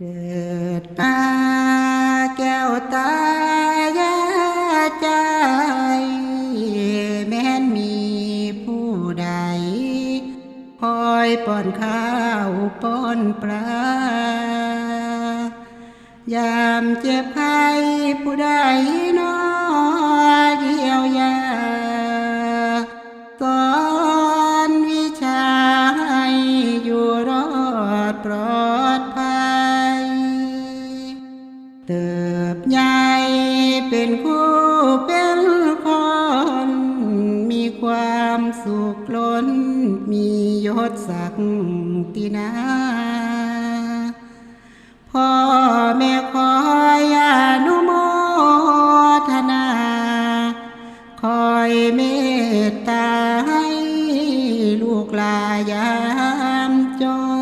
เกิดมาแก้วตายาใจ แม้นมีผู้ใด คอยป้อนข้าวป้อนปลายามเจ็บไข้ผู้ใดหนอเยียวยาสอนวิชาให้อยู่รอดปลอดภัย เติบใหญ่เป็นคู่เป็นคน มีความสุขล้น มียศศักดินา พ่อแม่ขอยานุโมทนา คอยเมตตาให้ลูกลายามจน